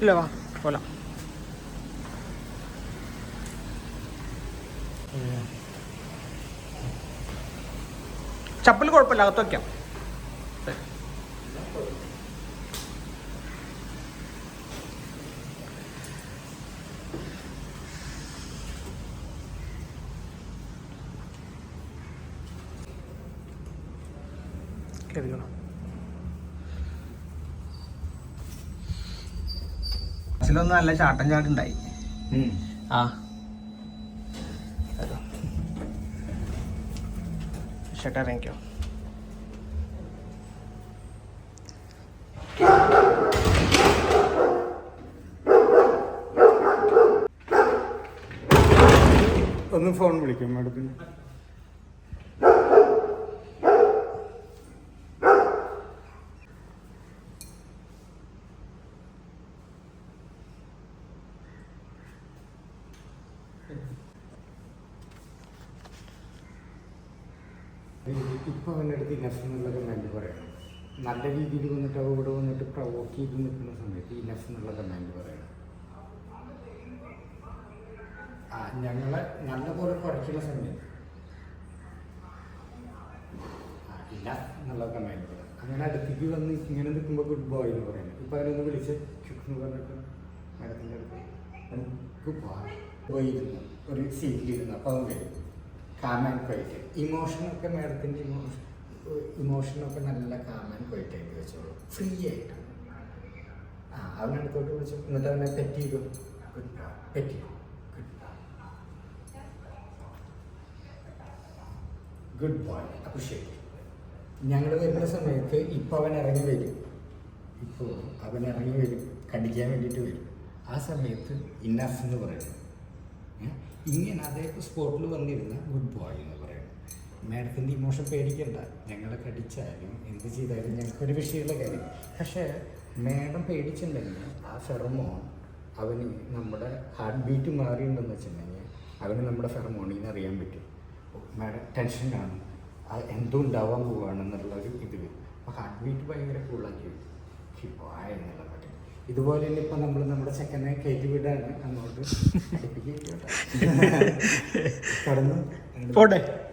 ഇല്ല വാ പോലാം ചപ്പൽ കുഴപ്പമില്ല അകത്ത് വയ്ക്കാം കയറിക്കോളാം ബസ്സിലൊന്നും നല്ല ചാട്ടം ചാട്ടുണ്ടായി ആ. ഷട്ട് ഇറങ്ങിക്കോ. ഒന്ന് ഫോൺ വിളിക്കും മാഡത്തിന് ഇപ്പൊ ഇനഫ് കമാൻഡ് പറയണം. നല്ല രീതിയിൽ വന്നിട്ട് അവ ഇവിടെ വന്നിട്ട് പ്രവോക്ക് ചെയ്ത് നിൽക്കുന്ന സമയത്ത് ഇനഫ് എന്നുള്ള കമാൻഡ് പറയണം. ആ ഞങ്ങളെ നല്ലപോലെ കുറയ്ക്കുന്ന സമയത്ത്. ഇല്ല എന്നുള്ള കമാൻഡ് പറയണം. അങ്ങനെ അടുത്തേക്ക് വന്ന് ഇങ്ങനെ നിൽക്കുമ്പോൾ ഗുഡ് ബോയ് എന്ന് പറയുന്നത് ഇപ്പം അതിനൊന്ന് വിളിച്ച് ചുക്ക് എന്ന് പറഞ്ഞിട്ട് മാഡത്തിന്റെ അടുത്ത് ഗുഡ് ബോയ് പോയിരുന്നു ഒരു സീറ്റിലിരുന്നു അപ്പോൾ അത് വരും. കാം ആൻഡ് ക്വൈറ്റ് ഇമോഷനൊക്കെ മാഡത്തിന്റെ ഇമോഷൻ ഇമോഷനൊക്കെ നല്ല കാം ആൻഡ് ക്വൈറ്റ് ആയിട്ട് വെച്ചോളൂ. ഫ്രീ ആയിട്ട്. ആ അവനടുത്തോട്ട് വിളിച്ചു എന്നിട്ട് അവനെ പറ്റിയിടും പറ്റി ഗുഡ് ബോയ് പെറ്റ് ശരി. ഞങ്ങൾ വരുന്ന സമയത്ത് ഇപ്പോൾ അവൻ ഇറങ്ങി വരും. ഇപ്പോൾ അവൻ ഇറങ്ങി വരും. കടിക്കാൻ വേണ്ടിയിട്ട് വരും. ആ സമയത്ത് ഇന്നസ് എന്ന് പറയുന്നു? ഇങ്ങനെ അതേ സ്പോട്ടിൽ വന്നിരുന്ന ഗുഡ് ബോയ് എന്ന് പറയുന്നു. മാഡത്തിന്റെ ഇമോഷൻ പേടിക്കണ്ട. ഞങ്ങളെ കടിച്ചാലും എന്ത് ചെയ്താലും ഞങ്ങൾക്കൊരു വിഷയമുള്ള കാര്യം. പക്ഷേ മാഡം പേടിച്ചിട്ടുണ്ടെങ്കിൽ ആ ഫെറമോൺ അവന് നമ്മുടെ ഹാർട്ട് ബീറ്റ് മാറിയിട്ടുണ്ടെന്ന് വെച്ചിട്ടുണ്ടെങ്കിൽ അവന് നമ്മുടെ ഫെറമോണിൽ നിന്ന് അറിയാൻ പറ്റും. മാഡം ടെൻഷനാണ് അത് എന്തോ ഉണ്ടാവാൻ പോവുകയാണെന്നുള്ളൊരു ഇത് വരും. അപ്പോൾ ഹാർട്ട് ബീറ്റ് ഭയങ്കര കൂളാക്കി വരും. ഹിപ്പോയ എന്നുള്ള പറ്റും ഇതുപോലെ തന്നെ ഇപ്പം നമ്മൾ നമ്മുടെ ചെക്കനെ കയറ്റി വിടാണ് അങ്ങോട്ട്. കടന്നു. പോട്ടെ.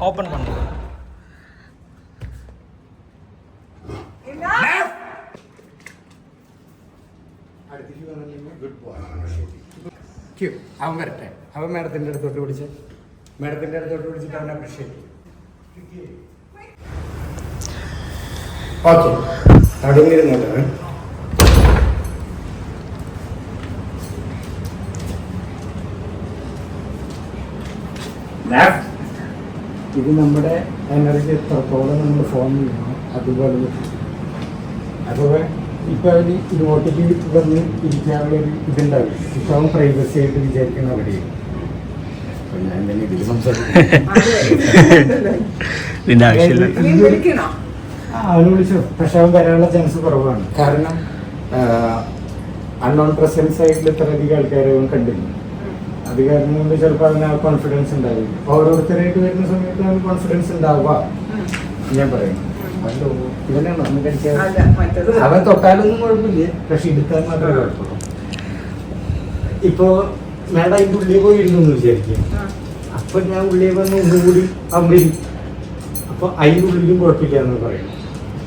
ഓപ്പൺ ക്യൂ അവൻ വരട്ടെ. അവൻ മാഡത്തിന്റെ അടുത്തോട്ട് വിളിച്ച്. മാഡത്തിന്റെ അടുത്തോട്ട് വിളിച്ചിട്ട് അവനെ അപ്രിഷ്യേറ്റ് ഓക്കെ. നിന്ന് ഇരുന്നോട്ടെ. ഇത് നമ്മുടെ എനർജി എത്രത്തോളം നമ്മൾ ഫോം ചെയ്യണം അതുപോലെ. അപ്പോൾ ഇപ്പൊ ഇത് ഇങ്ങോട്ടേക്ക് വന്ന് ഇരിക്കാനുള്ള ഒരു ഇതുണ്ടാവില്ല? ഇപ്പൊ അവൻ പ്രൈവസി ആയിട്ട് വിചാരിക്കണം അവിടെ ഞാൻ തന്നെ ഇതിൽ സംസാരിക്കും. അവന് വിളിച്ചു. പക്ഷെ അവൻ വരാനുള്ള ചാൻസ് കുറവാണ്. കാരണം അൺനോൺ പ്രസൻസ് ആയിട്ടുള്ള ഇത്രയധികം ആൾക്കാരെ അവൻ കണ്ടില്ല. കാരണം കൊണ്ട് ചിലപ്പോൾ അതിന് കോൺഫിഡൻസ് ഉണ്ടാവില്ല ഓരോരുത്തരായിട്ട് വരുന്ന സമയത്ത് അവന് കോൺഫിഡൻസ് ഉണ്ടാവുക. ഞാൻ പറയുന്നു ഇവനാണോ? അല്ല മറ്റത് അവൻ തൊട്ടാലൊന്നും കുഴപ്പമില്ല. പക്ഷെ എടുത്താൽ മാത്രമേ കുഴപ്പമുള്ളൂ. ഇപ്പോ മേഡം ഈ ഉള്ളിൽ പോയി ഇരുന്നു എന്ന് വിചാരിക്കും. അപ്പൊ ഞാൻ ഉള്ളിൽ വന്ന് ഒന്നുകൂടി അമ്പരി അപ്പൊ ഉള്ളിലും കുഴപ്പമില്ല എന്ന് പറയും.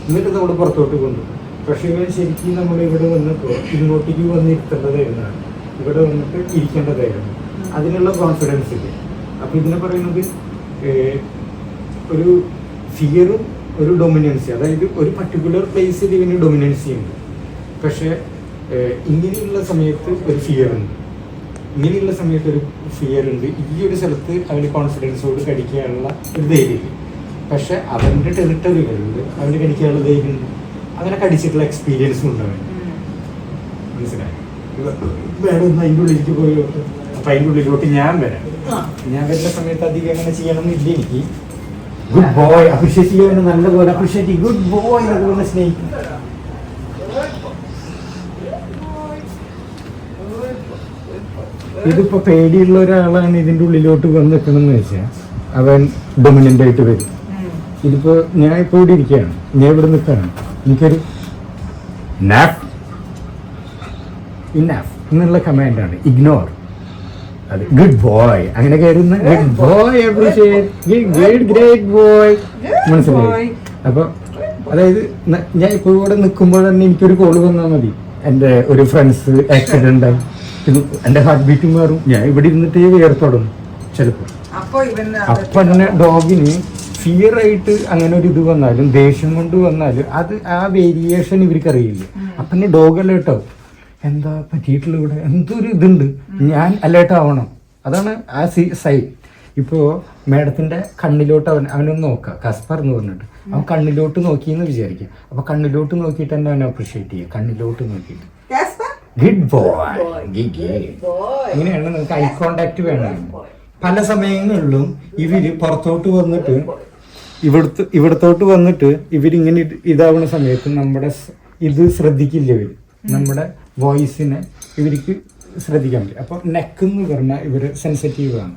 എന്നിട്ട് നമ്മൾ പുറത്തോട്ട് കൊണ്ടു. പക്ഷെ ഇവൻ ശരിക്കും നമ്മൾ ഇവിടെ വന്നപ്പോ ഇങ്ങോട്ടേക്ക് വന്നിരുത്തേണ്ടതായിരുന്നാണ് ഇവിടെ വന്നിട്ട് ഇരിക്കേണ്ടതായിരുന്നു. അതിനുള്ള കോൺഫിഡൻസ് ഇല്ല? അപ്പൊ ഇതിനെ പറയുന്നത് ഒരു ഫിയറും ഒരു ഡൊമിനൻസി അതായത് ഒരു പർട്ടിക്കുലർ പ്ലേസിൽ ഇവന് ഡൊമിനൻസി ഉണ്ട് പക്ഷെ ഇങ്ങനെയുള്ള സമയത്ത് ഒരു ഫിയർ ഉണ്ട്. ഇങ്ങനെയുള്ള സമയത്ത് ഒരു ഫിയർ ഉണ്ട്. ഈ ഒരു സ്ഥലത്ത് അവന് കോൺഫിഡൻസോട് കടിക്കാനുള്ള ഒരു ധൈര്യമില്ല പക്ഷെ അവന്റെ ടെറിട്ടറികളുണ്ട് അവന് കടിക്കാനുള്ള ധൈര്യമുണ്ട് അങ്ങനെ കടിച്ചിട്ടുള്ള എക്സ്പീരിയൻസും ഉണ്ട് അവന്. മനസ്സിലായി? വേറെ ഒന്ന് അതിന്റെ ഉള്ളിലേക്ക് പോയി. അപ്പൊ ഉള്ളിലോട്ട് ഞാൻ വരാം. ഞാൻ വരുന്ന സമയത്ത് അധികം അങ്ങനെ ചെയ്യണമെന്നില്ല എനിക്ക്. ഗുഡ് ബോയ് അപ്രിഷ്യേറ്റ് ചെയ്യാൻ നല്ലപോലെ അപ്രിഷ്യേറ്റ് ഗുഡ് ബോയ് എന്നൊക്കെ പറഞ്ഞ് സ്നേഹിക്കും. ഇതിപ്പോ പേടിയുള്ള ഒരാളാണ് ഇതിന്റെ ഉള്ളിലോട്ട് വന്ന് നിൽക്കണമെന്ന് വെച്ചാൽ അവൻ ഡൊമിനന്റ് ആയിട്ട് വരും. ഇതിപ്പോ ഞാൻ ഇപ്പോ ഇവിടെ ഇരിക്കുകയാണ്. ഞാൻ ഇവിടെ നിൽക്കുകയാണ്. എനിക്കൊരു നഫ് ഇനഫ് എന്നുള്ള കമാൻഡാണ് ഇഗ്നോർ അത്. ഗുഡ് ബോയ് അങ്ങനെ കയറുന്ന good boy good great boy മനസ്സിലായി? അപ്പൊ അതായത് ഞാൻ ഇപ്പൊ ഇവിടെ നിൽക്കുമ്പോൾ തന്നെ എനിക്കൊരു കോൾ വന്നാൽ മതി. എന്റെ ഒരു ഫ്രണ്ട്സ് ആക്സിഡന്റ് ആയി. എന്റെ ഹാർട്ട് ബീറ്റ് മാറും. ഞാൻ ഇവിടെ ഇരുന്നിട്ട് വേർത്തോടുന്നു ചിലപ്പോൾ അപ്പൊ തന്നെ ഡോഗിന് ഫിയർ ആയിട്ട് അങ്ങനെ ഒരു ഇത് വന്നാലും ദേഷ്യം കൊണ്ട് വന്നാലും അത് ആ വേരിയേഷൻ ഇവർക്ക് അറിയില്ല അപ്പൊ ഡോഗ് ആവും എന്താ പറ്റിയിട്ടുള്ള ഇവിടെ? എന്തൊരു ഇതുണ്ട്. ഞാൻ അലേർട്ട് ആവണം. അതാണ് ആ സി സൈ. ഇപ്പോ മേഡത്തിന്റെ കണ്ണിലോട്ട് അവൻ അവനൊന്ന് നോക്കുക കസ്പർ എന്ന് പറഞ്ഞിട്ട്. അവൻ കണ്ണിലോട്ട് നോക്കി എന്ന് വിചാരിക്കുക അപ്പൊ കണ്ണിലോട്ട് നോക്കിയിട്ട് തന്നെ അവനെ അപ്രിഷിയേറ്റ് ചെയ്യുക. കണ്ണിലോട്ട് നോക്കിയിട്ട്. ഗുഡ് ബോയ് ഇങ്ങനെയാണ് നിങ്ങൾക്ക് ഐ കോണ്ടാക്ട് വേണം. പല സമയങ്ങളിലും ഇവർ പുറത്തോട്ട് വന്നിട്ട് ഇവിടുത്തെ ഇവിടത്തോട്ട് വന്നിട്ട് ഇവരിങ്ങനെ ഇത് ഇതാവുന്ന സമയത്ത് നമ്മുടെ ഇത് ശ്രദ്ധിക്കില്ല ഇവർ. നമ്മുടെ വോയിസിനെ ഇവർക്ക് ശ്രദ്ധിക്കാൻ പറ്റും. അപ്പൊ നെക്ക് എന്ന് പറഞ്ഞാൽ ഇവർ സെൻസിറ്റീവ് ആണ്.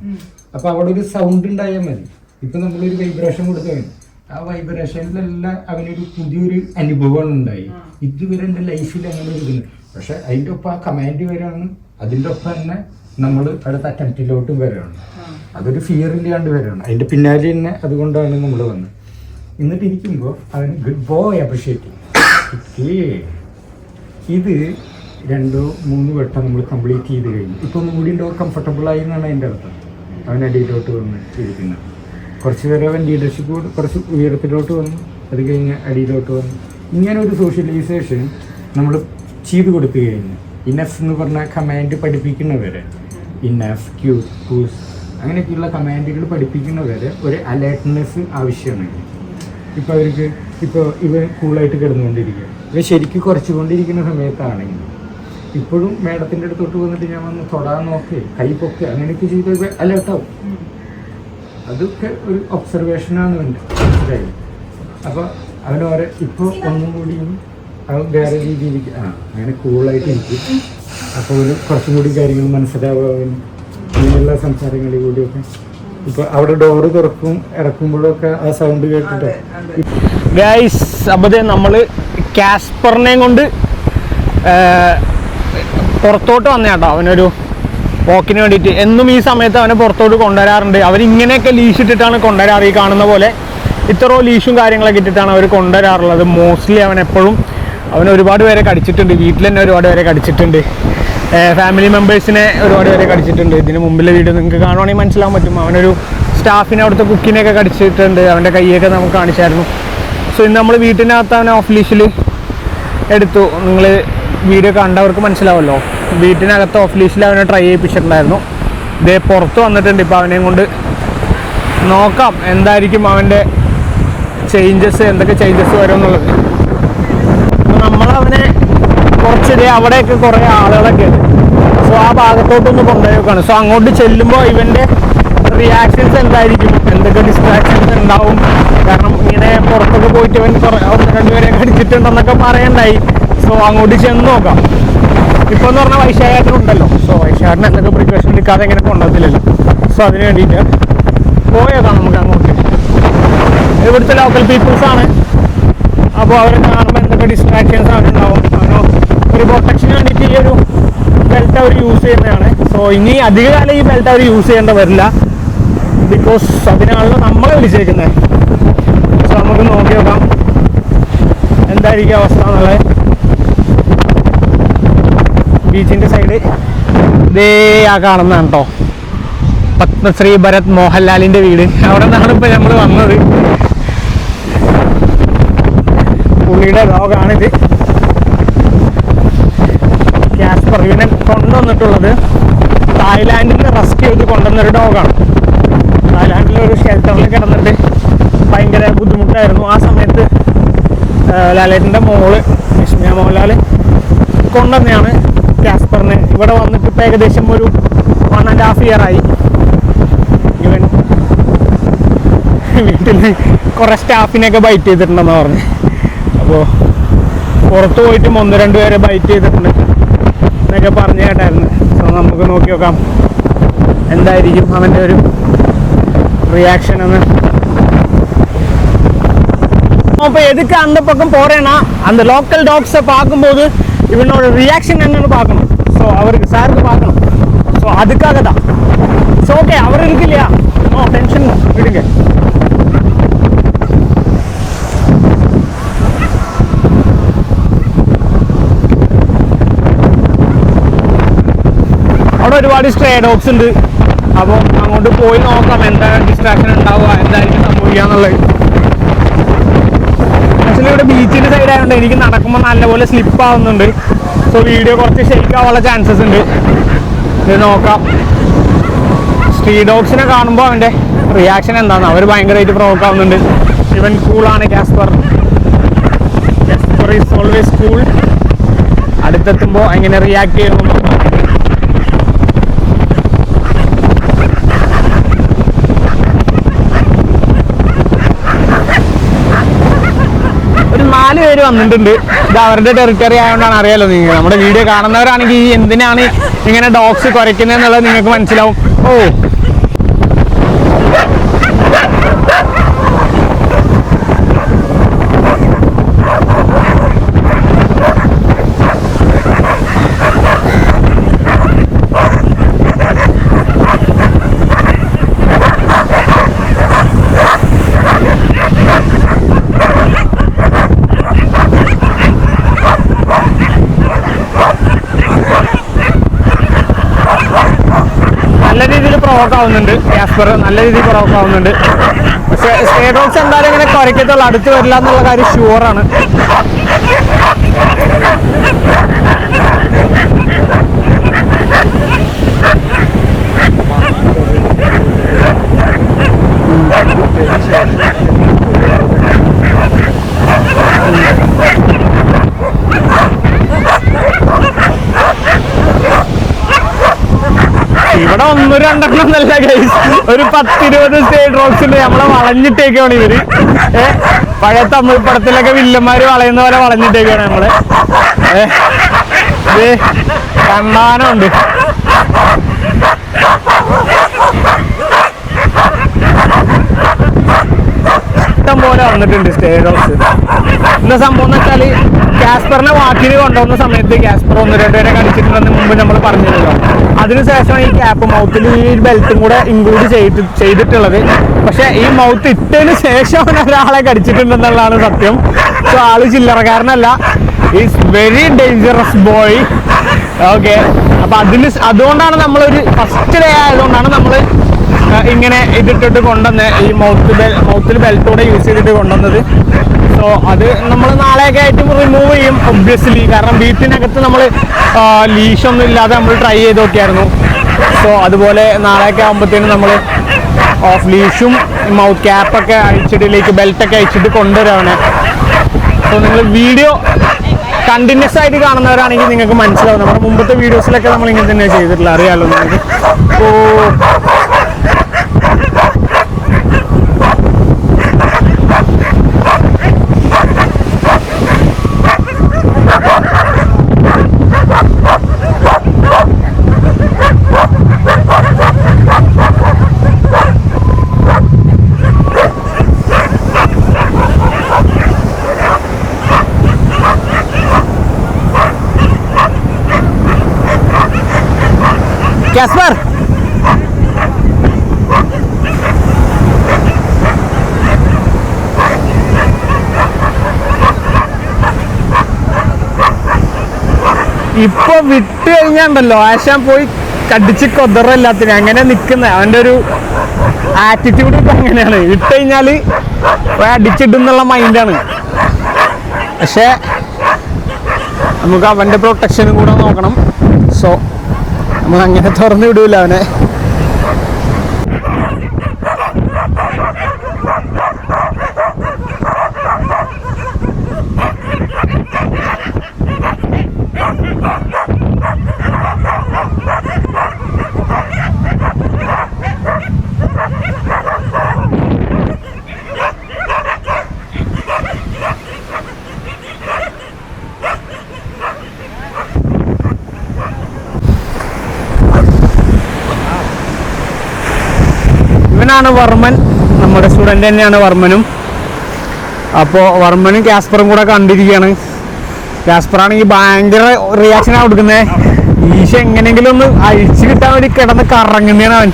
അപ്പൊ അവിടെ ഒരു സൗണ്ട് ഉണ്ടായാൽ മതി. ഇപ്പൊ നമ്മളൊരു വൈബ്രേഷൻ കഴിഞ്ഞു. ആ വൈബ്രേഷനിലെല്ലാം അവനൊരു പുതിയൊരു അനുഭവമാണ് ഉണ്ടായി. ഇതുവരെ എന്റെ ലൈഫിൽ അങ്ങനെ ഇരിക്കുന്നത് പക്ഷെ അതിന്റെ ഒപ്പം ആ കമാൻഡ് വരാണ്. അതിന്റെ ഒപ്പം തന്നെ നമ്മൾ അടുത്ത അറ്റംപ്റ്റിലോട്ടും വരാണ്. അതൊരു ഫിയർ ഇല്ലാണ്ട് വരാണ്. അതിന്റെ പിന്നാലെ തന്നെ അതുകൊണ്ടാണ് നമ്മൾ വന്നത്. എന്നിട്ട് ഇരിക്കുമ്പോൾ അവന് ഗുഡ് ബോയ് അപ്രിഷിയേറ്റ് ചെയ്യും ഇത് രണ്ടോ മൂന്ന് വട്ടം നമ്മൾ കംപ്ലീറ്റ് ചെയ്ത് കഴിഞ്ഞു. ഇപ്പൊ കൂടി കംഫർട്ടബിൾ ആയി എന്നാണ് അതിന്റെ അർത്ഥം. അവൻ അടിയിലോട്ട് വന്ന് ഇരിക്കുന്നത് കുറച്ച് പേരെ അവൻ ലീഡർഷിപ്പ് കുറച്ച് ഉയരത്തിലോട്ട് വന്നു. അത് കഴിഞ്ഞ് അടിയിലോട്ട് വന്നു. ഇങ്ങനെ ഒരു സോഷ്യലൈസേഷൻ നമ്മൾ ചെയ്തു കൊടുത്തു കഴിഞ്ഞു. ഇനഫ് എന്ന് പറഞ്ഞ കമാൻഡ് പഠിപ്പിക്കുന്നവരെ ഇനഫ് ക്യൂ ക്യൂസ് അങ്ങനെയൊക്കെയുള്ള കമാൻഡുകൾ പഠിപ്പിക്കുന്നവരെ ഒരു അലേർട്ട്നെസ് ആവശ്യമാണ്. ഇപ്പോൾ അവർക്ക് ഇപ്പോൾ ഇവ കൂളായിട്ട് കിടന്നുകൊണ്ടിരിക്കുക. ഇവ ശരിക്കും കുറച്ചുകൊണ്ടിരിക്കുന്ന സമയത്താണെങ്കിൽ ഇപ്പോഴും മേഡത്തിന്റെ അടുത്തോട്ട് വന്നിട്ട് ഞാൻ വന്ന് തൊടാൻ നോക്കി കൈ പൊക്കുക അങ്ങനെയൊക്കെ ചെയ്ത് അലേർട്ടാവും അതൊക്കെ ഒരു ഒബ്സർവേഷനാണ് അവന്റെ മനസ്സിലായി. അപ്പോൾ അവനോരെ ഇപ്പൊ ഇപ്പോൾ ഒന്നും കൂടിയും അവൻ വേറെ രീതിയിൽ ആ അങ്ങനെ കൂളായിട്ട് എനിക്ക് അപ്പോൾ ഒരു കുറച്ചും കൂടി കാര്യങ്ങൾ മനസ്സിലാവുക അവന് ഇങ്ങനെയുള്ള സംസാരങ്ങളിൽ കൂടിയൊക്കെ. ഇപ്പോൾ അവിടെ ഡോറ് തുറക്കും ഇറക്കുമ്പോഴൊക്കെ ആ സൗണ്ട് കേട്ടിട്ടോ? ഗൈസ് അപ്പോൾ നമ്മൾ കാസ്പറിനെയും കൊണ്ട് പുറത്തോട്ട് വന്ന കേട്ടോ. അവനൊരു വോക്കിന് വേണ്ടിയിട്ട്. എന്നും ഈ സമയത്ത് അവനെ പുറത്തോട്ട് കൊണ്ടുവരാറുണ്ട്. അവരിങ്ങനെയൊക്കെ ലീഷ് ഇട്ടിട്ടാണ് കൊണ്ടുവരാറ് ഈ കാണുന്ന പോലെ. ഇത്രയോ ലീഷും കാര്യങ്ങളൊക്കെ ഇട്ടിട്ടാണ് അവർ കൊണ്ടുവരാറുള്ളത്. മോസ്റ്റ്ലി അവൻ എപ്പോഴും അവൻ ഒരുപാട് പേരെ കടിച്ചിട്ടുണ്ട്. വീട്ടിൽ തന്നെ ഒരുപാട് പേരെ കടിച്ചിട്ടുണ്ട്. ഫാമിലി മെമ്പേഴ്സിനെ ഒരുപാട് പേരെ കടിച്ചിട്ടുണ്ട്. ഇതിന് മുമ്പിലെ വീഡിയോ നിങ്ങൾക്ക് കാണുവാണെങ്കിൽ മനസ്സിലാൻ പറ്റും. അവനൊരു സ്റ്റാഫിനെ അവിടുത്തെ കുക്കിനെയൊക്കെ കടിച്ചിട്ടുണ്ട്. അവന്റെ കൈയൊക്കെ നമുക്ക് കാണിച്ചായിരുന്നു. സോ ഇന്ന് നമ്മൾ വീട്ടിനകത്ത് അവനെ ഓഫ് ലീഷിൽ എടുത്തു. നിങ്ങൾ വീഡിയോ കണ്ടവർക്ക് മനസ്സിലാവല്ലോ. വീട്ടിനകത്ത് ഓഫ് ലീസിൽ അവനെ ട്രൈ ചെയ്യിപ്പിച്ചിട്ടുണ്ടായിരുന്നു. ഇതേ പുറത്ത് വന്നിട്ടുണ്ട് ഇപ്പോൾ അവനെയും കൊണ്ട്. നോക്കാം എന്തായിരിക്കും അവന്റെ ചേഞ്ചസ് എന്തൊക്കെ ചേഞ്ചസ് വരും എന്നുള്ളത് നമ്മളവനെ കുറച്ച് ദേ അവിടെയൊക്കെ കുറേ ആളുകളൊക്കെ ഉണ്ട്. സോ ആ ഭാഗത്തോട്ടൊന്ന് കൊണ്ടുപോയേക്കാണ്. സോ അങ്ങോട്ട് ചെല്ലുമ്പോൾ ഇവന്റെ റിയാക്ഷൻസ് എന്തായിരിക്കും? എന്തൊക്കെ ഡിസ്ട്രാക്ഷൻസ് ഉണ്ടാവും? കാരണം ഇങ്ങനെ പുറത്തൊക്കെ പോയിട്ട് ഇവൻ കുറേ ഒന്ന് രണ്ടുപേരെ കടിച്ചിട്ടുണ്ടെന്നൊക്കെ പറയണ്ടായി. സോ അങ്ങോട്ട് ചെന്ന് നോക്കാം. ഇപ്പോൾ എന്ന് പറഞ്ഞാൽ വൈശാഖേട്ടനുണ്ടല്ലോ സോ വൈശാഖേട്ടൻ എന്തൊക്കെ പ്രിക്കോഷൻ എടുക്കാതെ എങ്ങനെ കൊണ്ടുവന്നില്ലല്ലോ സോ അതിന് വേണ്ടിയിട്ട് പോയേക്കാം നമുക്ക് അങ്ങോട്ട്. ഇവിടുത്തെ ലോക്കൽ പീപ്പിൾസ് ആണ്. അപ്പോൾ അവരെ കാണുമ്പോൾ എന്തൊക്കെ ഡിസ്ട്രാക്ഷൻസ് അവരുണ്ടാവും. അവനോ ഒരു പ്രൊട്ടക്ഷന് വേണ്ടിയിട്ട് ഈ ഒരു ബെൽറ്റ് അവർ യൂസ് ചെയ്യുന്നതാണ്. സോ ഇനി അധികകാലം ഈ ബെൽറ്റ് അവർ യൂസ് ചെയ്യേണ്ട വരില്ല. ബിക്കോസ് അതിനാണല്ലോ നമ്മളെ വിളിച്ചേക്കുന്നത് സോ നമുക്ക് നോക്കി നോക്കാം. എന്തായിരിക്കും അവസ്ഥ എന്നുള്ളത്. ബീച്ചിന്റെ സൈഡ് ഇതേ ആ കാണുന്നതാണ് കേട്ടോ പത്മശ്രീ ഭരത് മോഹൻലാലിന്റെ വീട്. അവിടെ നിന്നാണ് ഇപ്പോൾ നമ്മൾ വന്നത്. പുള്ളിയുടെ ഡോഗാണിത് കാസ്പർ ഇവനെ കൊണ്ടുവന്നിട്ടുള്ളത് തായ്ലാൻഡിൽ നിന്ന് റെസ്ക്യൂ ചെയ്ത് കൊണ്ടുവന്നൊരു ഡോഗാണ് തായ്ലാൻഡിൽ ഒരു ഷെൽട്ടറിൽ കിടന്നിട്ട് ഭയങ്കര ബുദ്ധിമുട്ടായിരുന്നു. ആ സമയത്ത് ലാലേട്ടന്റെ മോൾ വിസ്മയ മോഹൻലാൽ കൊണ്ടുവന്നെയാണ് കാസ്പറിനെ ഇവിടെ വന്നിട്ട് ഇപ്പോൾ ഏകദേശം ഒരു വൺ ആൻഡ് ഹാഫ് ഇയർ ആയി ഇവൻ വീട്ടിൽ കുറേ സ്റ്റാഫിനെയൊക്കെ ബൈറ്റ് ചെയ്തിട്ടുണ്ടെന്ന് പറഞ്ഞു അപ്പോൾ പുറത്ത് പോയിട്ടും ഒന്ന് രണ്ട് പേരെ ബൈറ്റ് ചെയ്തിട്ടുണ്ട് എന്നൊക്കെ പറഞ്ഞു കേട്ടായിരുന്നു സോ നമുക്ക് നോക്കി നോക്കാം എന്തായിരിക്കും അവൻ്റെ ഒരു റിയാക്ഷൻ എന്ന് இப்போ எதுக்கு அந்த பக்கம் போறேன்னா அந்த லோக்கல் டாக்ஸை பார்க்கும்போது இவனோட ரியாக்ஷன் என்னன்னு பார்க்கணும் ஸோ அவருக்கு சாருக்கு பார்க்கணும் ஸோ அதுக்காக தான் ஸோ ஓகே அவர் இருக்கு இல்லையா நோ டென்ஷன் விடுங்க അവിടെ ഒരുപാട് സ്ട്രേ ഡോഗ്സ് ഉണ്ട് അപ്പോൾ അങ്ങോട്ട് പോയി നോക്കാം എന്താ ഡിസ്ട്രാക്ഷൻ ഉണ്ടാവുക എന്തായിരിക്കും സംഭവിക്കുക എന്നുള്ളത് ആക്ച്വലി ഇവിടെ ബീച്ചിന്റെ സൈഡ് ആയതുകൊണ്ട് എനിക്ക് നടക്കുമ്പോൾ നല്ലപോലെ സ്ലിപ്പ് ആവുന്നുണ്ട്. സോ വീഡിയോ കുറച്ച് ഷെയ്ക്ക് ആവാനുള്ള ചാൻസസ് ഉണ്ട്. ഇത് നോക്കാം. സ്ട്രീ ഡോഗ്സിനെ കാണുമ്പോൾ അവന്റെ റിയാക്ഷൻ എന്താണ്? അവർ ഭയങ്കരമായിട്ട് പ്രൊവോക്ക് ആവുന്നുണ്ട്. ഇവൻ കൂളാണ് Casper Casper is always cool അടുത്തെത്തുമ്പോൾ എങ്ങനെ റിയാക്ട് ചെയ്യുന്നു നോക്കാം ഒരു നാല് പേര് വന്നിട്ടുണ്ട്. ഇത് അവരുടെ ടെറിട്ടറി ആയതുകൊണ്ടാണ് അറിയാലോ നിങ്ങൾ നമ്മുടെ വീഡിയോ കാണുന്നവരാണെങ്കിൽ ഈ എന്തിനാണ് ഇങ്ങനെ ഡോഗ്സ് കുറയ്ക്കുന്നത് എന്നുള്ളത് നിങ്ങൾക്ക് മനസ്സിലാവും. ഓ നല്ല രീതിയിൽ പ്രൊവോക്ക് ആവുന്നുണ്ട് കാസ്പർ നല്ല രീതിയിൽ കുറവാവുന്നുണ്ട്. പക്ഷേ സ്റ്റേറ്റ് സ്റ്റേ ഡോഗ്സ് എന്തായാലും ഇങ്ങനെ കുറയ്ക്കത്തുള്ള അടുത്ത് വരില്ല എന്നുള്ള കാര്യം ഷുവറാണ് ഇവിടെ ഒന്നും രണ്ടെണ്ണം നല്ല ഗൈസ് ഒരു പത്തിരുപത് സ്റ്റേറ്റ് റോക്സ് ഉണ്ട്. നമ്മളെ വളഞ്ഞിട്ടേക്കാണ് ഇവർ. ഏ? പഴയ തമിഴ് പടത്തിലൊക്കെ വില്ലന്മാര് വളയുന്ന പോലെ വളഞ്ഞിട്ടേക്കാണ് നമ്മൾ. ഏ? കണ്ണാനുണ്ട്. ഇഷ്ടം പോലെ വന്നിട്ടുണ്ട് സ്റ്റേ റോക്സ് എന്താ സംഭവം എന്ന് വെച്ചാൽ കാസ്പറിനെ വാക്കിന് കൊണ്ടുവന്ന സമയത്ത് കാസ്പർ ഒന്ന് രണ്ട് പേരെ കടിച്ചിട്ടുണ്ടെന്ന് മുമ്പ് നമ്മൾ പറഞ്ഞിരുന്നല്ലോ അതിനുശേഷം ഈ ക്യാപ്പ് മൗത്തിൽ ഈ ബെൽറ്റും കൂടെ ഇൻക്ലൂഡ് ചെയ്ത് ചെയ്തിട്ടുള്ളത്. പക്ഷെ ഈ മൗത്ത് ഇട്ടതിന് ശേഷം ഒരാളെ കടിച്ചിട്ടുണ്ടെന്നുള്ളതാണ് സത്യം. സോ ആൾ ചില്ലറക്കാരനല്ല. Is very dangerous boy okay അപ്പൊ അതിന് അതുകൊണ്ടാണ് നമ്മളൊരു ഫസ്റ്റ് ഡേ ആയതുകൊണ്ടാണ് നമ്മൾ ഇങ്ങനെ ഇതിട്ടിട്ട് കൊണ്ടുവന്ന് ഈ മൗത്ത് ബെൽ മൗത്തിൽ ബെൽറ്റോടെ യൂസ് ചെയ്തിട്ട് കൊണ്ടുവന്നത്. സോ അത് നമ്മൾ നാളെയൊക്കെ ആയിട്ട് റിമൂവ് ചെയ്യും ഒബ്വിയസ്ലി കാരണം വീട്ടിനകത്ത് നമ്മൾ ലീഷൊന്നും ഇല്ലാതെ നമ്മൾ ട്രൈ ചെയ്ത് നോക്കിയായിരുന്നു. സോ അതുപോലെ നാളെയൊക്കെ ആകുമ്പോഴത്തേനും നമ്മൾ ഓഫ് ലീഷും മൗത്ത് ക്യാപ്പൊക്കെ അഴിച്ചിട്ടിലേക്ക് ബെൽറ്റൊക്കെ അഴിച്ചിട്ട് കൊണ്ടുവരാണ്. സോ നിങ്ങൾ വീഡിയോ കണ്ടിന്യൂസ് ആയിട്ട് കാണുന്നവരാണെങ്കിൽ നിങ്ങൾക്ക് മനസ്സിലാവും. നമ്മുടെ മുമ്പത്തെ വീഡിയോസിലൊക്കെ നമ്മൾ ഇങ്ങനെ തന്നെ ചെയ്തിട്ടില്ല അറിയാമല്ലോ നിങ്ങൾക്ക്? ഓ കാസ്പർ ഇപ്പൊ വിട്ട് കഴിഞ്ഞാണ്ടല്ലോ. ആശാൻ പോയി കടിച്ച് കൊതറല്ലാത്തിന് അങ്ങനെ നിക്കുന്ന? അവന്റെ ഒരു ആറ്റിറ്റ്യൂഡ് ഇപ്പൊ അങ്ങനെയാണ്. ഇട്ട് കഴിഞ്ഞാൽ അടിച്ചിടുന്നുള്ള മൈൻഡാണ് പക്ഷെ നമുക്ക് അവന്റെ പ്രൊട്ടക്ഷനും കൂടെ നോക്കണം. സോ നമ്മൾ അങ്ങനെ തുറന്നു വിടൂല അവനെ. ഇവനാണ് വർമ്മൻ. നമ്മുടെ സ്റ്റുഡന്റ് തന്നെയാണ് വർമ്മനും. അപ്പോൾ വർമ്മനും കാസ്പറും കൂടെ കണ്ടിരിക്കുകയാണ്. കാസ്പറാണെങ്കിൽ ഭയങ്കര റിയാക്ഷനാണ് കൊടുക്കുന്നത് ഈശ എങ്ങനെയെങ്കിലും ഒന്ന് അഴിച്ചു കിട്ടാൻ വേണ്ടി കിടന്ന് കറങ്ങുന്നതാണ് അവൻ.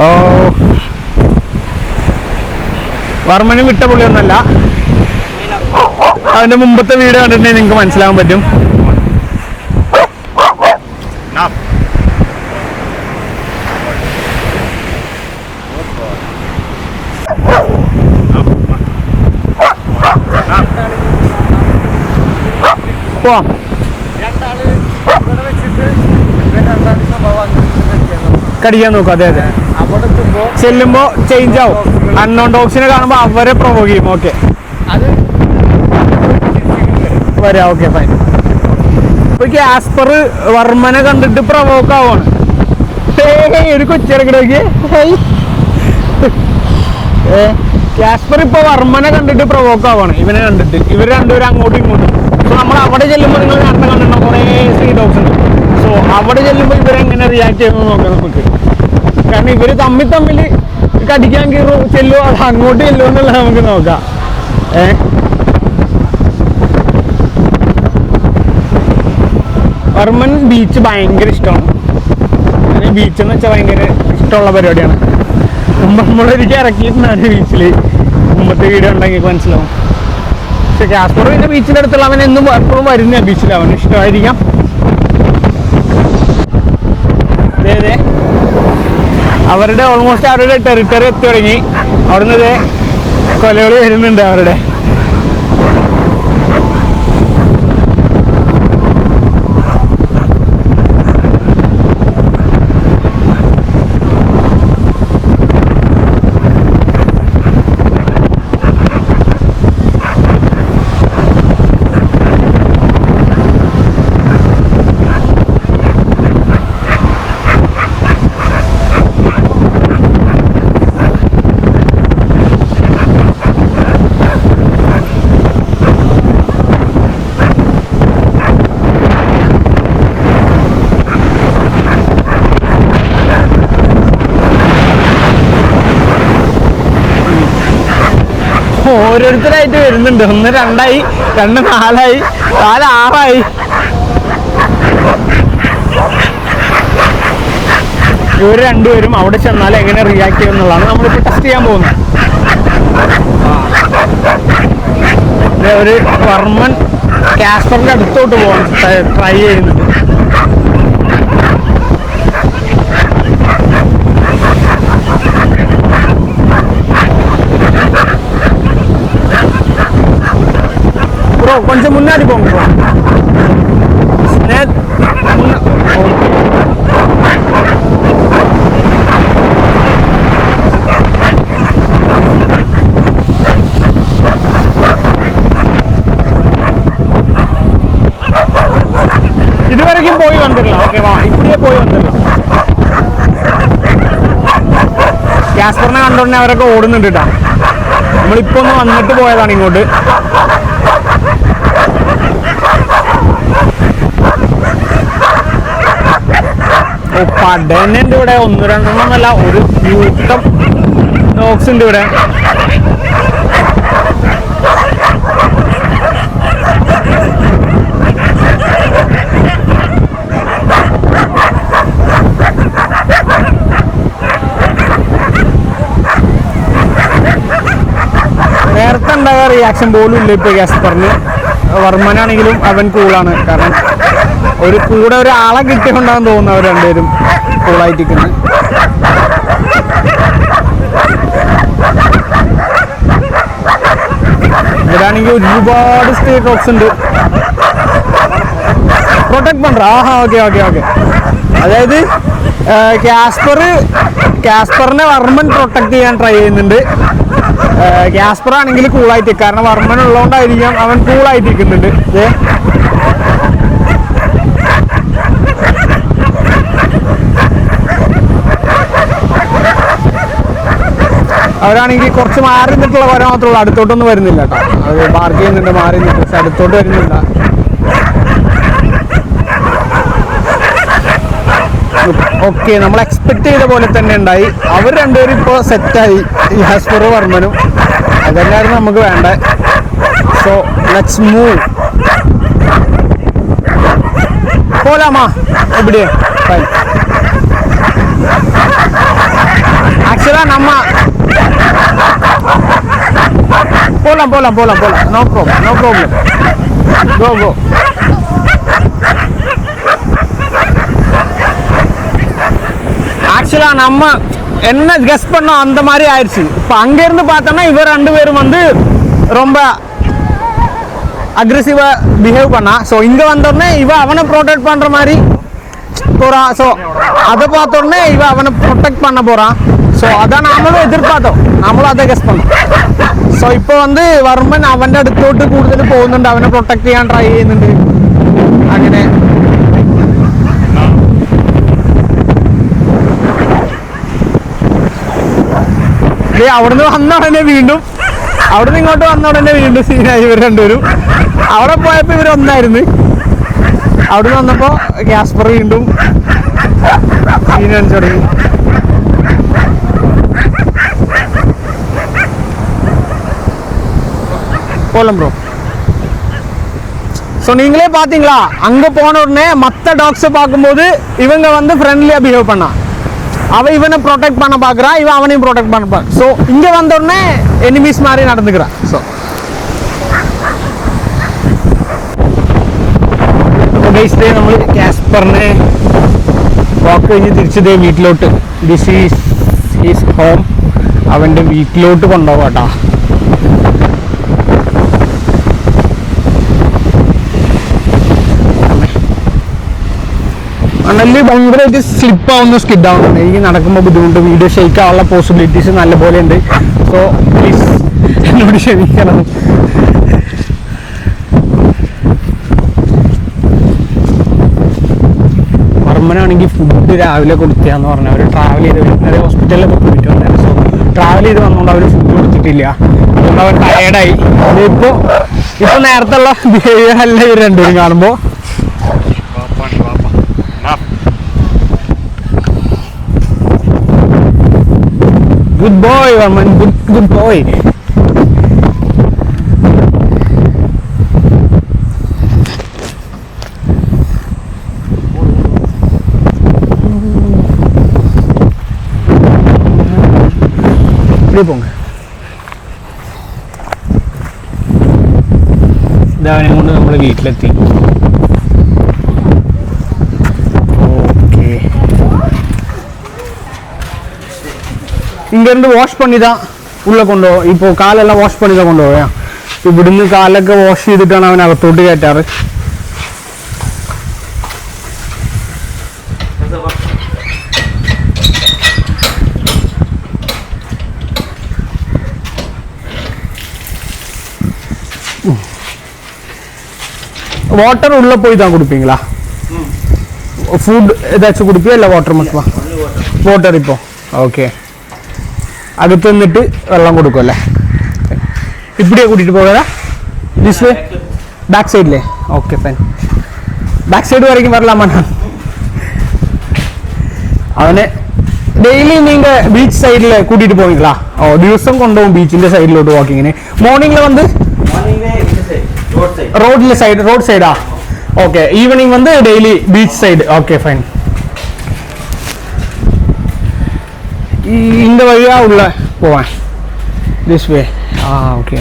ഓ. വർമ്മനും വിട്ട പുള്ളിയൊന്നല്ല അവന്റെ മുമ്പത്തെ വീഡിയോ കണ്ടിട്ടുണ്ടെങ്കിൽ നിങ്ങൾക്ക് മനസ്സിലാവാൻ പറ്റും. പോവാം കടിക്കാൻ നോക്കും അതെ അതെ. ചെല്ലുമ്പോ ചേഞ്ച് ആവും. അൺനോൺ ഡോഗ്സിനെ കാണുമ്പോ അവരെ പ്രൊവോക്ക് ചെയ്യും ഓക്കെ വരാം ഓക്കെ ഫൈൻ ഇപ്പൊ ആസ്പർ വർമ്മനെ കണ്ടിട്ട് പ്രൊവോക്ക് ആവാണ് ഒരു കൊച്ചിറക്കിടോക്ക് കാസ്പർ ഇപ്പൊ വർമ്മനെ കണ്ടിട്ട് പ്രൊവോക്ക് ആവാണ് ഇവനെ കണ്ടിട്ട്. ഇവർ രണ്ടുപേരും അങ്ങോട്ടും ഇങ്ങോട്ടും. സോ നമ്മൾ അവിടെ ചെല്ലുമ്പോൾ നിങ്ങൾ നേരത്തെ കണ്ടിട്ടുണ്ടോ കുറേ സ്ത്രീ ഡോഗ്സ് ഉണ്ട്. സോ അവിടെ ചെല്ലുമ്പോൾ ഇവരെങ്ങനെ റിയാക്ട് ചെയ്യുന്നു നോക്കാം നമുക്ക് കാരണം ഇവർ തമ്മിൽ തമ്മിൽ കടിക്കാൻ കയറും ചെല്ലുമോ അത് അങ്ങോട്ട് ചെല്ലുമോ എന്നുള്ളത് നമുക്ക് നോക്കാം. ഏ? വർമ്മൻ ബീച്ച് ഭയങ്കര ഇഷ്ടമാണ്. അങ്ങനെ ബീച്ച് എന്ന് വെച്ചാൽ ഭയങ്കര ഇഷ്ടമുള്ള പരിപാടിയാണ്. നമ്മളൊരിക്കൽ ഇറക്കിയിട്ടുണ്ടാണ് ബീച്ചിൽ മുമ്പത്തെ വീഡിയോ ഉണ്ടെങ്കിൽ മനസ്സിലാവും. പക്ഷെ കാസ്പർ പിന്നെ ബീച്ചിന്റെ അടുത്തുള്ള അവൻ എന്നും എപ്പോഴും വരുന്ന ബീച്ചിൽ അവന് ഇഷ്ടമായിരിക്കാം. ദേ. അവരുടെ ഓൾമോസ്റ്റ് അവരുടെ ടെറിട്ടറി എത്തി തുടങ്ങി. അവിടുന്ന് കൊലകൾ വരുന്നുണ്ട് അവരുടെ. ഓരോരുത്തരായിട്ട് വരുന്നുണ്ട്. ഒന്ന് രണ്ടായി രണ്ട് നാലായി നാല് ആറായി ഇവർ രണ്ടുപേരും അവിടെ ചെന്നാൽ എങ്ങനെ റിയാക്ട് ചെയ്യും എന്നുള്ളതാണ് നമ്മളിപ്പോൾ ടെസ്റ്റ് ചെയ്യാൻ പോകുന്നത്. ഒരു വർമ്മൻ കാസ്പറിന്റെ അടുത്തോട്ട് പോകാൻ ട്രൈ ചെയ്യുന്നുണ്ട് ப்ரோ கொஞ்சம் முன்னாடி போங்க ப்ரோ இது வரைக்கும் போய் வந்துடலாம் ஓகேவா இப்படியே போய் வந்துடலாம் കാസ്പറിനെ കണ്ടോണ്ടേ അവരൊക്കെ ഓടുന്നുണ്ട് കേട്ടോ നമ്മളിപ്പോ ഒന്ന് വന്നിട്ട് പോയതാണ് ഇങ്ങോട്ട് പടനുണ്ട് ഇവിടെ ഒന്ന് രണ്ടെണ്ണം ഒരു കൂട്ടം ഡോഗ്സ് ഉണ്ട് ഇവിടെ. നേരത്തെ ഉണ്ടായ റിയാക്ഷൻ പോലും ഇല്ല ഇപ്പൊ ഗസ്പറിന്. വർമ്മനാണെങ്കിലും അവൻ കൂളാണ് കാരണം ഒരു കൂടെ ഒരാളെ കിട്ടിയുണ്ടാകാൻ തോന്നുന്നു അവർ രണ്ടുപേരും. കൂളായിട്ടിരിക്കുന്നത് ഇവരാണെങ്കിൽ ഒരുപാട് സ്റ്റേ ഡോക്സ് ഉണ്ട്. പ്രൊട്ടക്ട് പണ്ട? ആഹാ ഓക്കെ ഓക്കെ ഓക്കെ അതായത് കാസ്പർ കാസ്പറിനെ വർമ്മൻ പ്രൊട്ടക്ട് ചെയ്യാൻ ട്രൈ ചെയ്യുന്നുണ്ട്. കാസ്പർ ആണെങ്കിൽ കൂളായിട്ട് കാരണം വർമ്മൻ ഉള്ളതുകൊണ്ടായിരിക്കാം അവൻ കൂളായിട്ട് ഇരിക്കുന്നുണ്ട് അവരാണെങ്കിൽ കുറച്ച് മാറി നിന്നിട്ടുള്ള വര മാത്രമുള്ള അടുത്തോട്ടൊന്നും വരുന്നില്ല കേട്ടോ. അത് പാർക്ക് ചെയ്യുന്നുണ്ട് മാറി നിന്നിട്ട്. പക്ഷെ അടുത്തോട്ട് വരുന്നില്ല. ഓക്കെ നമ്മൾ എക്സ്പെക്ട് ചെയ്ത പോലെ തന്നെ ഉണ്ടായി. അവർ രണ്ടുപേരും ഇപ്പോൾ സെറ്റായി യാസ്പർ വർമ്മനും അതെല്ലാവരും നമുക്ക് വേണ്ട. സോ ലെറ്റ്സ് മൂവ് പോലാമാ എവിടെയാ? ആക്ച്വലാ നമ്മ போகலாம் போகலாம் போகலாம் போகலாம் no problem no problem go go ஆக்சுவலாக நம்ம என்ன கெஸ் பண்ணோம் அந்த மாதிரி ஆயிடுச்சு. இப்போ அங்கேருந்து பார்த்தோன்னா இவர் ரெண்டு பேரும் வந்து ரொம்ப அக்ரெசிவாக பிஹேவ் பண்ணா. ஸோ இங்கே வந்தோடனே இவன் அவனை ப்ரொடெக்ட் பண்ணுற மாதிரி போகிறான் ஸோ அதை பார்த்தோடனே இவன் அவனை ப்ரொடெக்ட் பண்ண போகிறான் ஸோ அதான் நாமளும் எதிர்பார்த்தோம். അതേ ഗസ് പണു സോ ഇപ്പൊ വന്ന് വർമ്മൻ അവന്റെ അടുത്തോട്ട് കൂടുതൽ പോകുന്നുണ്ട്. അവനെ പ്രൊട്ടക്ട് ചെയ്യാൻ ട്രൈ ചെയ്യുന്നുണ്ട്. അങ്ങനെ. അവിടുന്ന് വന്ന ഉടനെ വീണ്ടും അവിടുന്ന് ഇങ്ങോട്ട് വന്ന ഉടനെ വീണ്ടും സീനായി ഇവർ രണ്ടുപേരും. അവിടെ പോയപ്പോൾ ഇവർ ഒന്നായിരുന്നു. അവിടുന്ന് വന്നപ്പോൾ ഗ്യാസ്പർ വീണ്ടും സീൻ കാണിച്ചു തുടങ്ങി. போலாம் ப்ரோ ஸோ நீங்களே பார்த்தீங்களா அங்கே போன உடனே மற்ற டாக்ஸை பார்க்கும்போது இவங்க வந்து ஃப்ரெண்ட்லியாக பிஹேவ் பண்ணா அவன் இவனை ப்ரொடெக்ட் பண்ண பார்க்குறான் இவன் அவனையும் ப்ரொடெக்ட் பண்ண பார்க்க ஸோ இங்கே வந்த உடனே எனிமீஸ் மாதிரி நடந்துக்கிறான் ஸோ അപ്പോൾ ഗൈസ് ഡേ നമ്മൾ കാസ്പറിനെ വാക്ക് കഴിഞ്ഞ് തിരിച്ച് ദേ വീട്ടിലോട്ട് ദിസ് ഈസ് ഹീസ് ഹോം അവൻ്റെ വീട്ടിലോട്ട് കൊണ്ടുപോകാം കേട്ടോ മണൽ ഭയങ്കരമായിട്ട് സ്ലിപ്പ് ആവുന്ന സ്കിഡ് ആവുന്നുണ്ട്. എനിക്ക് നടക്കുമ്പോൾ ബുദ്ധിമുട്ട് വീഡിയോ ഷെയ്ക്ക് ആവാനുള്ള പോസിബിലിറ്റീസ് നല്ല പോലെ ഉണ്ട് സോ പ്ലീസ് എന്നോട് ക്ഷമിക്കണം. വർമ്മനാണെങ്കിൽ ഫുഡ് രാവിലെ കൊടുത്തയാന്ന് പറഞ്ഞു അവർ ട്രാവൽ ചെയ്ത് വരുന്നത്. ഹോസ്പിറ്റലിൽ പോയിട്ട് വിട്ടുണ്ടായിരുന്നു സോ ട്രാവൽ ചെയ്ത് വന്നുകൊണ്ട് അവർ ഫുഡ് കൊടുത്തിട്ടില്ല. അതുകൊണ്ട് അവർ ടയേർഡായി ഇപ്പോൾ ഇപ്പോൾ നേരത്തെ ഉള്ള ബിഹേവിയർ അല്ല ഇവർ രണ്ടുപേരും കാണുമ്പോൾ Good boy, Warman. Good, good boy. Libong. ഇതവനെ കൊണ്ട് നമ്മൾ വീട്ടിലെത്തി இங்கேருந்து வாஷ் பண்ணி தான் உள்ளே கொண்டு போ இப்போ காலெல்லாம் வாஷ் பண்ணி தான் கொண்டு போவேன் ഇവിടുന്ന് കാലൊക്കെ വാഷ് ചെയ്തിട്ടാണ് അവൻ അകത്തോട്ട് കയറ്റാറ് வாட்டர் உள்ள போய் தான் கொடுப்பீங்களா ஃபுட் ஏதாச்சும் கொடுப்பியா இல்லை வாட்டர் மட்டுமா വാട്ടർ ഇപ്പോൾ ഓക്കെ അകത്ത് നിന്നിട്ട് വെള്ളം കൊടുക്കും അല്ലേ? ഇപ്പിടിയെ കൂട്ടിയിട്ട് പോകാ ദിസ് ബാക്ക് സൈഡിലേ ഓക്കെ ഫൈൻ ബാക്ക് സൈഡ് വരയ്ക്കും വരലാമാണ് അവനെ ഡെയിലി நீங்க ബീച്ച് സൈഡിൽ കൂട്ടിയിട്ട് போவீங்களா ഓ ദിവസം കൊണ്ടുപോകും ബീച്ചിന്റെ സൈഡിലോട്ട് വാക്കിങ്ങനെ മോർണിംഗിൽ വന്ന്? റോഡിലെ സൈഡ് റോഡ് സൈഡാ ഓക്കെ ഈവനിങ് വന്ന് daily beach side okay fine இந்த வழியா உள்ள போவேன் திஸ் வே ஆ ஓகே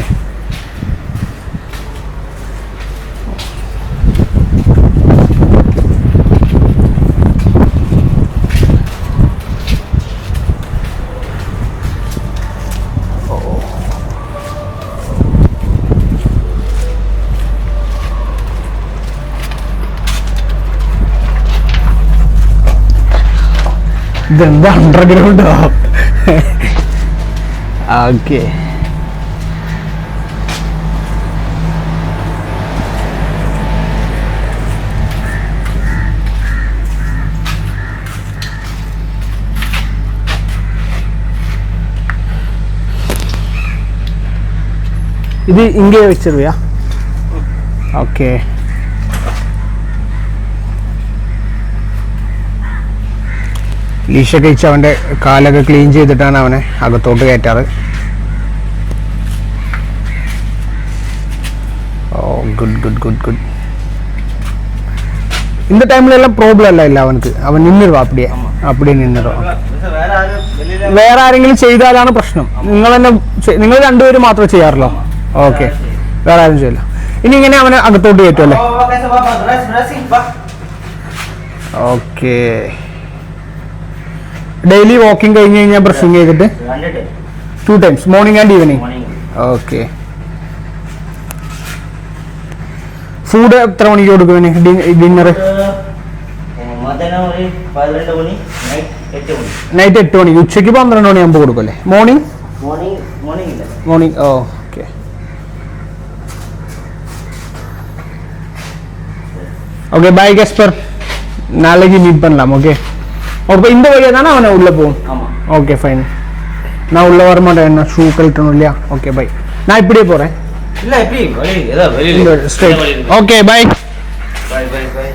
ഇതെന്താ അണ്ടർഗ്രൗണ്ടോ ഓക്കെ ഇത് ഇങ്ങനെ വെച്ചിരുവയാ ഓക്കെ ലീഷൊക്കെ ഇച്ച് അവന്റെ കാലൊക്കെ ക്ലീൻ ചെയ്തിട്ടാണ് അവനെ അകത്തോട്ട് കയറ്റാറ് ഓ ഗുഡ് ഗുഡ് ഗുഡ് ഗുഡ് இந்த ടൈമിലെല്ലാം പ്രോബ്ലം അല്ല ഇല്ല അവനക്ക് അവൻ நின்றுடுவா அப்படியே അപ്പടി നിന്നിടും വേറെ ആരെങ്കിലും ചെയ്താലാണ് പ്രശ്നം നിങ്ങൾ തന്നെ നിങ്ങൾ രണ്ടുപേരും മാത്രമേ ചെയ്യാറല്ലോ ഓക്കെ വേറെ ആരും ചെയ്യില്ല ഇനി ഇങ്ങനെ അവനെ അകത്തോട്ട് കയറ്റുമല്ലേ ഓക്കേ ഡെയിലി വാക്കിംഗ് കഴിഞ്ഞ് കഴിഞ്ഞാൽ ബ്രഷിംഗ് ചെയ്തിട്ട്? Two times morning and evening okay food എത്ര മണിക്ക് കൊടുക്കും ഡിന്നർ നൈറ്റ് എട്ട് മണി. ഉച്ചയ്ക്ക് പന്ത്രണ്ട് മണിയാകുമ്പോൾ കൊടുക്കല്ലേ morning morning okay okay bye Casper നാളെ മീറ്റ് പണലാം ഓക്കെ அப்போ இந்த வழியாக தானே அவனை உள்ளே போகும்? ஆமா. ஓகே ஃபைன் நான் உள்ளே வர மாட்டேன் நான் ஷூ கழட்டணும் இல்லையா? ஓகே பை நான் இப்படியே போகிறேன் இல்ல எப்படி straight okay bye bye bye bye